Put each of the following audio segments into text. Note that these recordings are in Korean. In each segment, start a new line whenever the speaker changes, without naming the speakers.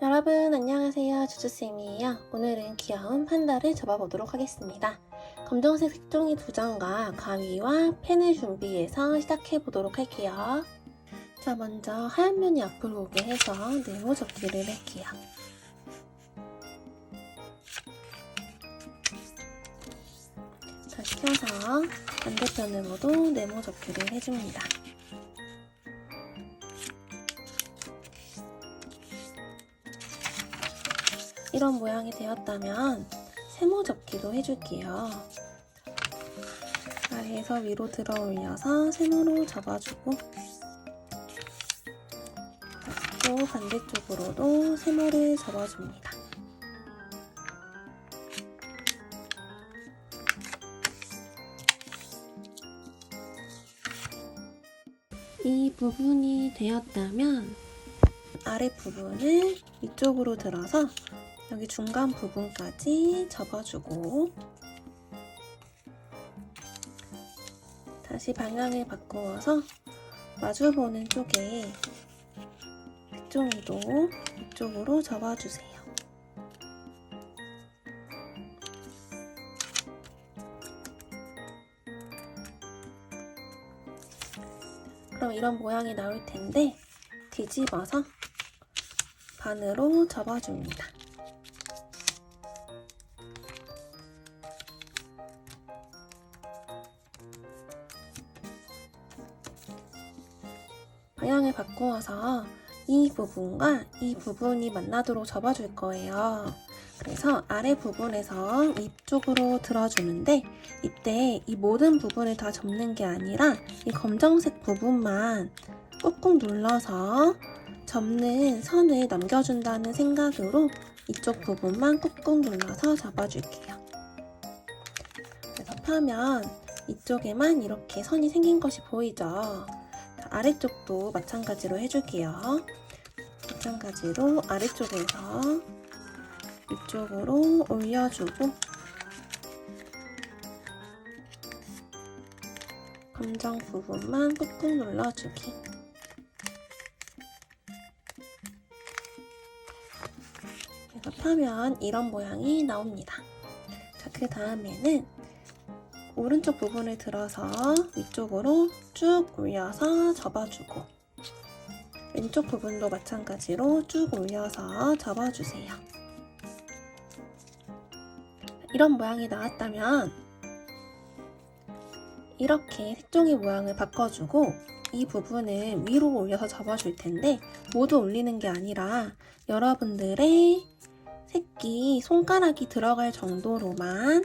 여러분 안녕하세요. 주주쌤이에요. 오늘은 귀여운 판다를 접어보도록 하겠습니다. 검정색 색종이 두 장과 가위와 펜을 준비해서 시작해 보도록 할게요. 자 먼저 하얀 면이 앞으로 오게 해서 네모 접기를 할게요. 다시 펴서 반대편으로도 네모 접기를 해줍니다 이런 모양이 되었다면 세모 접기도 해줄게요. 아래에서 위로 들어 올려서 세모로 접어주고 또 반대쪽으로도 세모를 접어줍니다. 이 부분이 되었다면 아래 부분을 위쪽으로 들어서 여기 중간 부분까지 접어주고 다시 방향을 바꾸어서 마주보는 쪽에 색종이도 이쪽으로 접어주세요. 그럼 이런 모양이 나올 텐데 뒤집어서 반으로 접어줍니다. 바꾸어서 이 부분과 이 부분이 만나도록 접어줄 거예요. 그래서 아래 부분에서 위쪽으로 들어주는데 이때 이 모든 부분을 다 접는 게 아니라 이 검정색 부분만 꾹꾹 눌러서 접는 선을 남겨준다는 생각으로 이쪽 부분만 꾹꾹 눌러서 잡아줄게요. 그래서 펴면 이쪽에만 이렇게 선이 생긴 것이 보이죠? 자, 아래쪽도 마찬가지로 해줄게요. 마찬가지로 아래쪽에서 위쪽으로 올려주고 검정 부분만 꾹꾹 눌러주기. 그래서 펴면 이런 모양이 나옵니다. 자, 그 다음에는 오른쪽 부분을 들어서 위쪽으로 쭉 올려서 접어주고 왼쪽 부분도 마찬가지로 쭉 올려서 접어주세요. 이런 모양이 나왔다면 이렇게 색종이 모양을 바꿔주고 이 부분을 위로 올려서 접어줄 텐데 모두 올리는 게 아니라 여러분들의 새끼 손가락이 들어갈 정도로만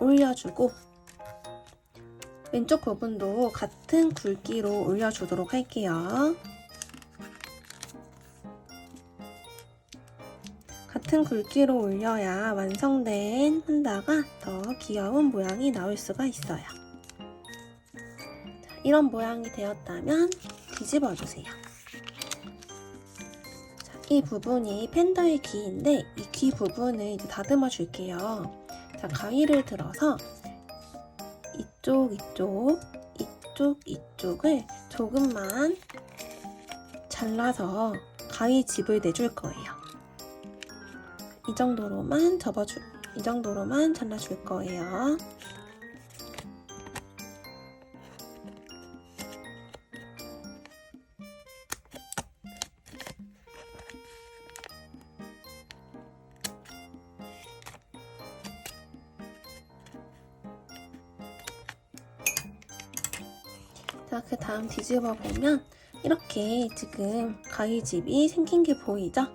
올려주고 왼쪽 부분도 같은 굵기로 올려주도록 할게요. 같은 굵기로 올려야 완성된 판다가 더 귀여운 모양이 나올 수가 있어요. 자, 이런 모양이 되었다면 뒤집어 주세요. 자, 이 부분이 팬더의 귀인데 이 귀 부분을 이제 다듬어 줄게요. 자, 가위를 들어서 이쪽, 이쪽, 이쪽, 이쪽을 조금만 잘라서 가위 집을 내줄 거예요. 이 정도로만 접어줄, 이 정도로만 잘라줄 거예요. 자, 그 다음 뒤집어 보면 이렇게 지금 가위집이 생긴 게 보이죠? 자,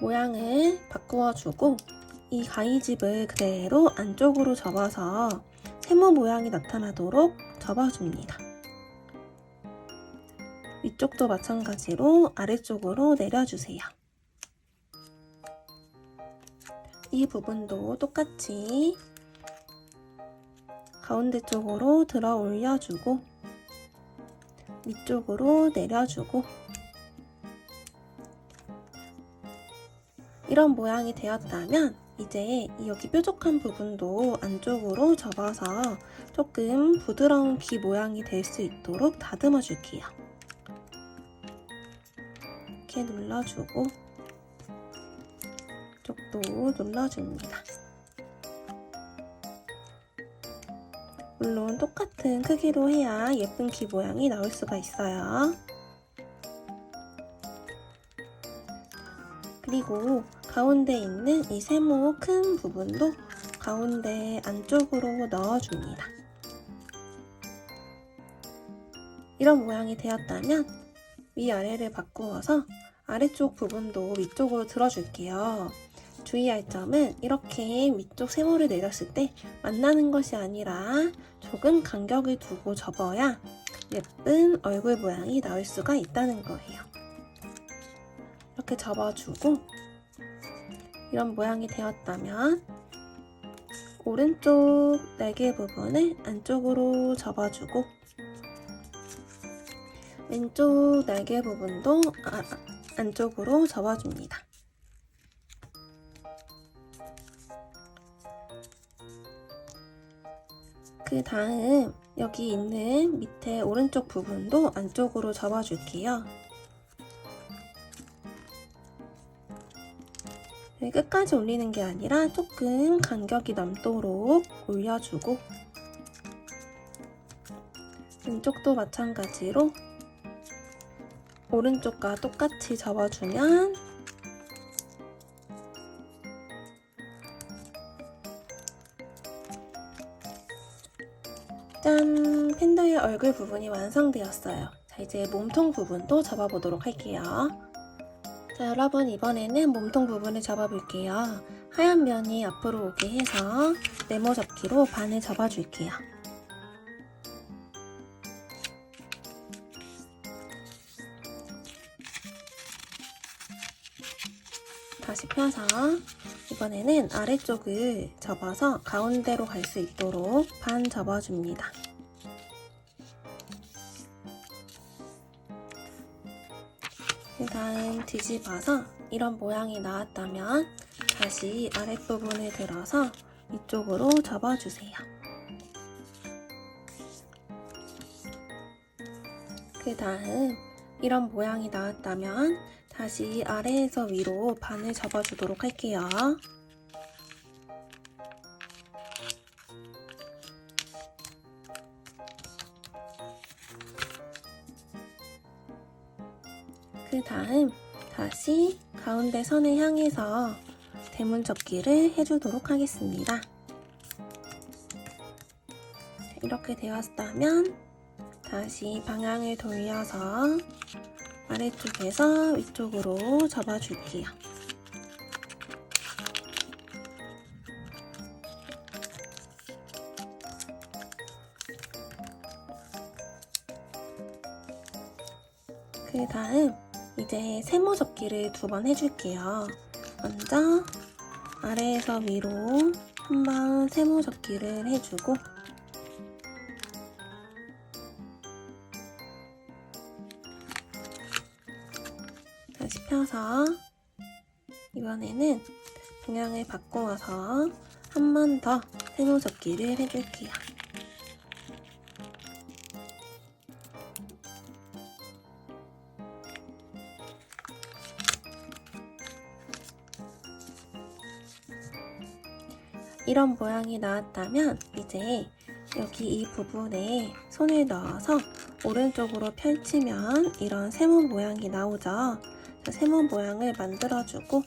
모양을 바꾸어 주고 이 가위집을 그대로 안쪽으로 접어서 세모 모양이 나타나도록 접어줍니다. 위쪽도 마찬가지로 아래쪽으로 내려주세요. 이 부분도 똑같이 가운데 쪽으로 들어 올려주고 위쪽으로 내려주고 이런 모양이 되었다면 이제 여기 뾰족한 부분도 안쪽으로 접어서 조금 부드러운 귀 모양이 될 수 있도록 다듬어 줄게요. 이렇게 눌러주고 이쪽도 눌러줍니다. 물론 똑같은 크기로 해야 예쁜 귀 모양이 나올 수가 있어요. 그리고 가운데 있는 이 세모 큰 부분도 가운데 안쪽으로 넣어줍니다. 이런 모양이 되었다면 위아래를 바꾸어서 아래쪽 부분도 위쪽으로 들어줄게요. 주의할 점은 이렇게 위쪽 세모를 내렸을 때 만나는 것이 아니라 조금 간격을 두고 접어야 예쁜 얼굴 모양이 나올 수가 있다는 거예요. 이렇게 접어주고 이런 모양이 되었다면 오른쪽 날개 부분을 안쪽으로 접어주고 왼쪽 날개 부분도 아, 안쪽으로 접어줍니다. 그 다음 여기 있는 밑에 오른쪽 부분도 안쪽으로 접어줄게요. 네, 끝까지 올리는 게 아니라 조금 간격이 남도록 올려주고 왼쪽도 마찬가지로 오른쪽과 똑같이 접어주면 얼굴 부분이 완성되었어요. 자, 이제 몸통 부분도 접어보도록 할게요. 자, 여러분 이번에는 몸통 부분을 접어볼게요. 하얀 면이 앞으로 오게 해서 네모 접기로 반을 접어줄게요. 다시 펴서 이번에는 아래쪽을 접어서 가운데로 갈 수 있도록 반 접어줍니다. 다음 뒤집어서 이런 모양이 나왔다면 다시 아랫부분을 들어서 이쪽으로 접어주세요. 그 다음 이런 모양이 나왔다면 다시 아래에서 위로 반을 접어주도록 할게요. 그 다음 다시 가운데 선을 향해서 대문 접기를 해주도록 하겠습니다. 이렇게 되었다면 다시 방향을 돌려서 아래쪽에서 위쪽으로 접어줄게요. 그 다음 이제 세모 접기를 두 번 해줄게요. 먼저 아래에서 위로 한 번 세모 접기를 해주고 다시 펴서 이번에는 방향을 바꾸어서 한 번 더 세모 접기를 해줄게요. 이런 모양이 나왔다면 이제 여기 이 부분에 손을 넣어서 오른쪽으로 펼치면 이런 세모 모양이 나오죠. 세모 모양을 만들어주고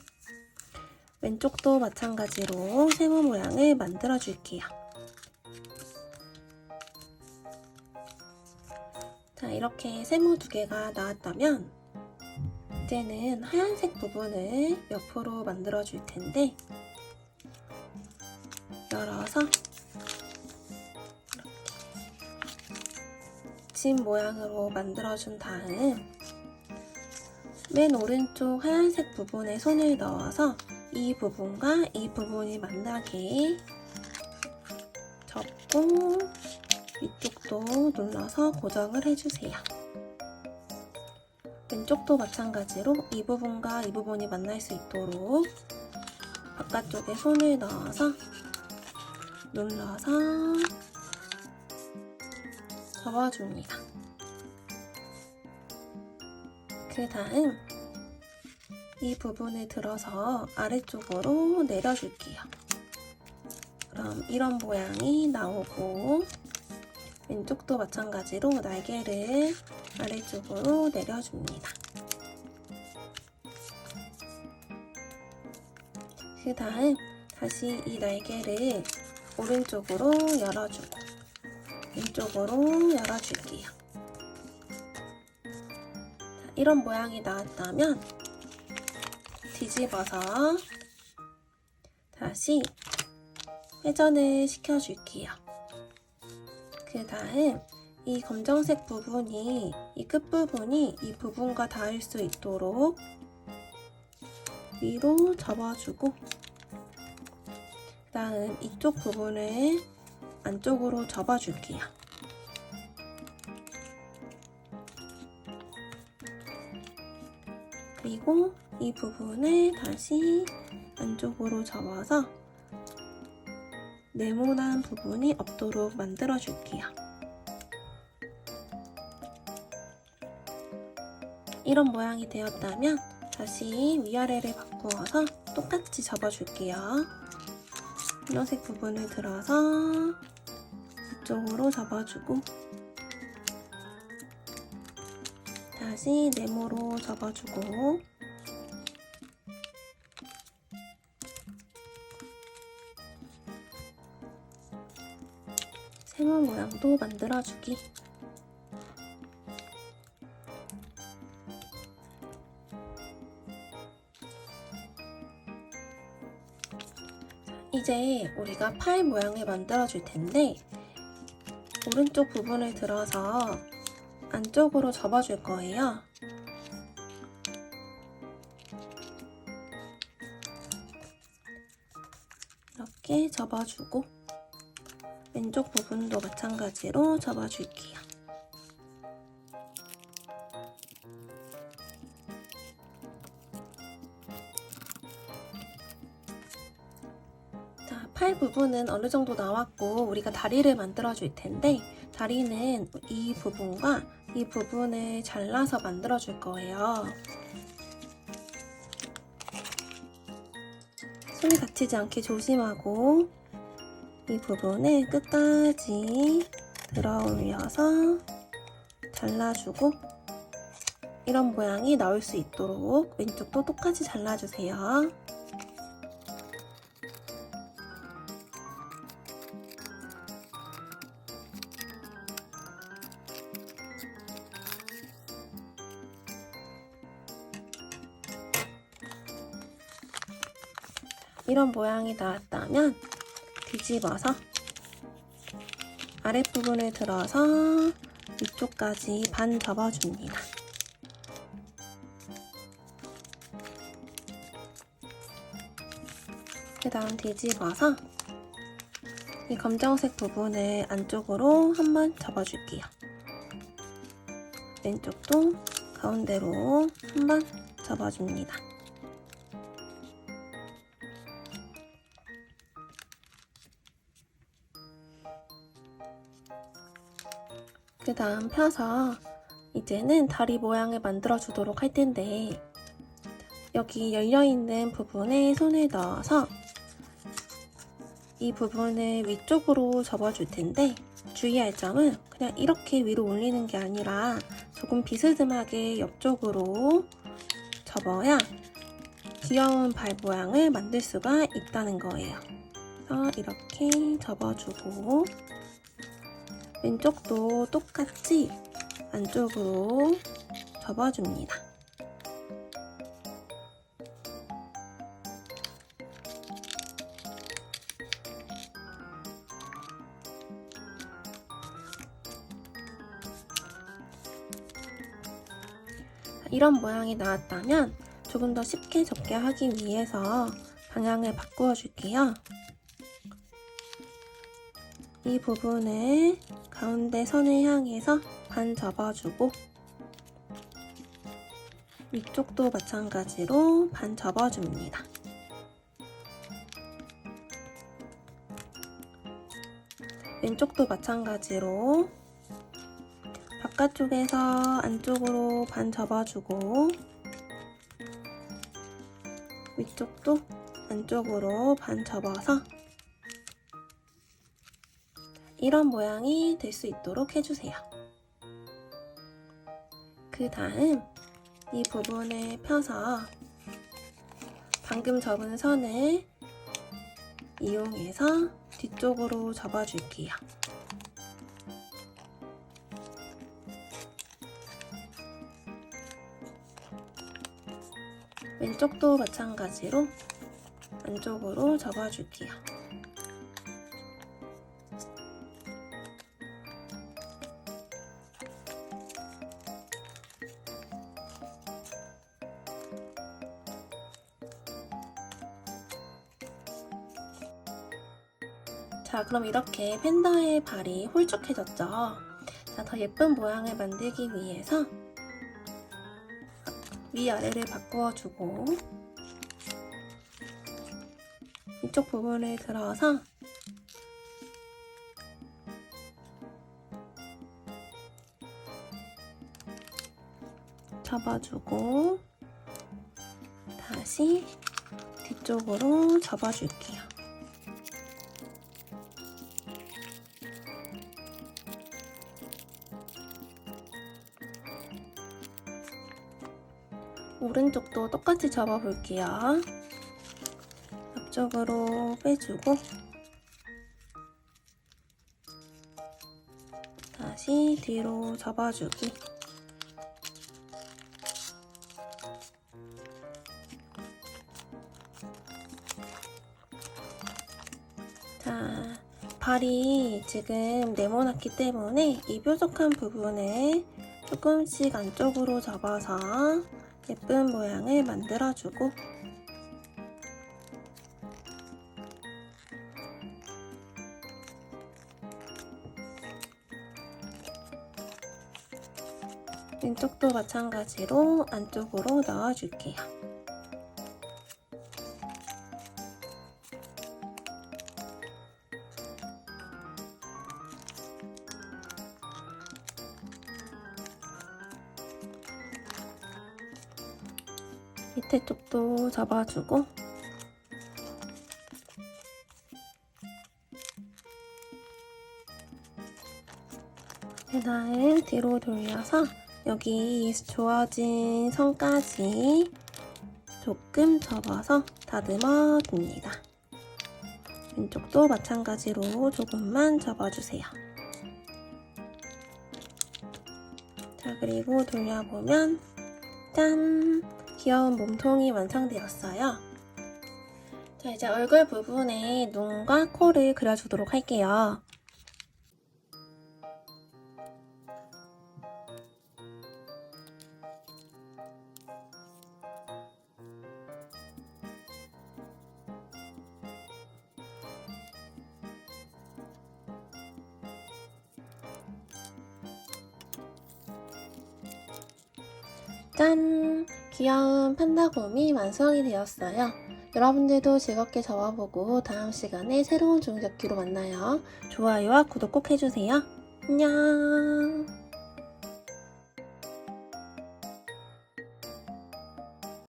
왼쪽도 마찬가지로 세모 모양을 만들어 줄게요. 자, 이렇게 세모 두 개가 나왔다면 이제는 하얀색 부분을 옆으로 만들어 줄 텐데 열어서 집 모양으로 만들어준 다음 맨 오른쪽 하얀색 부분에 손을 넣어서 이 부분과 이 부분이 만나게 접고 위쪽도 눌러서 고정을 해주세요. 왼쪽도 마찬가지로 이 부분과 이 부분이 만날 수 있도록 바깥쪽에 손을 넣어서 눌러서 접어줍니다. 그 다음 이 부분을 들어서 아래쪽으로 내려줄게요. 그럼 이런 모양이 나오고 왼쪽도 마찬가지로 날개를 아래쪽으로 내려줍니다. 그 다음 다시 이 날개를 오른쪽으로 열어주고 왼쪽으로 열어줄게요. 자, 이런 모양이 나왔다면 뒤집어서 다시 회전을 시켜줄게요. 그 다음 이 검정색 부분이 이 끝부분이 이 부분과 닿을 수 있도록 위로 접어주고 그 다음 이쪽 부분을 안쪽으로 접어줄게요. 그리고 이 부분을 다시 안쪽으로 접어서 네모난 부분이 없도록 만들어 줄게요. 이런 모양이 되었다면 다시 위아래를 바꾸어서 똑같이 접어줄게요. 분홍색 부분을 들어서 이쪽으로 접어주고 다시 네모로 접어주고 세모 모양도 만들어주기 이제 우리가 팔 모양을 만들어 줄 텐데 오른쪽 부분을 들어서 안쪽으로 접어 줄 거예요. 이렇게 접어주고 왼쪽 부분도 마찬가지로 접어줄게요. 팔 부분은 어느 정도 나왔고 우리가 다리를 만들어 줄 텐데 다리는 이 부분과 이 부분을 잘라서 만들어 줄 거예요. 손이 다치지 않게 조심하고 이 부분을 끝까지 들어 올려서 잘라주고 이런 모양이 나올 수 있도록 왼쪽도 똑같이 잘라주세요. 이런 모양이 나왔다면 뒤집어서 아랫부분을 들어서 위쪽까지 반 접어줍니다. 그 다음 뒤집어서 이 검정색 부분을 안쪽으로 한번 접어줄게요. 왼쪽도 가운데로 한번 접어줍니다. 그 다음 펴서 이제는 다리 모양을 만들어 주도록 할 텐데 여기 열려있는 부분에 손을 넣어서 이 부분을 위쪽으로 접어줄 텐데 주의할 점은 그냥 이렇게 위로 올리는 게 아니라 조금 비스듬하게 옆쪽으로 접어야 귀여운 발 모양을 만들 수가 있다는 거예요. 그래서 이렇게 접어주고 왼쪽도 똑같이 안쪽으로 접어줍니다. 이런 모양이 나왔다면 조금 더 쉽게 접게 하기 위해서 방향을 바꾸어 줄게요. 이 부분을 가운데 선을 향해서 반 접어주고 위쪽도 마찬가지로 반 접어줍니다. 왼쪽도 마찬가지로 바깥쪽에서 안쪽으로 반 접어주고 위쪽도 안쪽으로 반 접어서 이런 모양이 될 수 있도록 해주세요. 그 다음 이 부분을 펴서 방금 접은 선을 이용해서 뒤쪽으로 접어줄게요. 왼쪽도 마찬가지로 안쪽으로 접어줄게요. 자, 그럼 이렇게 팬더의 발이 홀쭉해졌죠? 자, 더 예쁜 모양을 만들기 위해서 위아래를 바꾸어주고 이쪽 부분을 들어서 접어주고 다시 뒤쪽으로 접어줄게요. 오른쪽도 똑같이 접어볼게요. 앞쪽으로 빼주고 다시 뒤로 접어주기 자, 발이 지금 네모났기 때문에 이 뾰족한 부분을 조금씩 안쪽으로 접어서 예쁜 모양을 만들어주고 왼쪽도 마찬가지로 안쪽으로 넣어줄게요. 접어주고 페달 뒤로 돌려서 여기 주어진 선까지 조금 접어서 다듬어 줍니다. 왼쪽도 마찬가지로 조금만 접어주세요. 자, 그리고 돌려보면 짠! 귀여운 몸통이 완성되었어요. 자, 이제 얼굴 부분에 눈과 코를 그려주도록 할게요. 짠! 귀여운 판다곰이 완성이 되었어요. 여러분들도 즐겁게 접어보고 다음 시간에 새로운 종잡기로 만나요. 좋아요와 구독 꼭 해주세요. 안녕!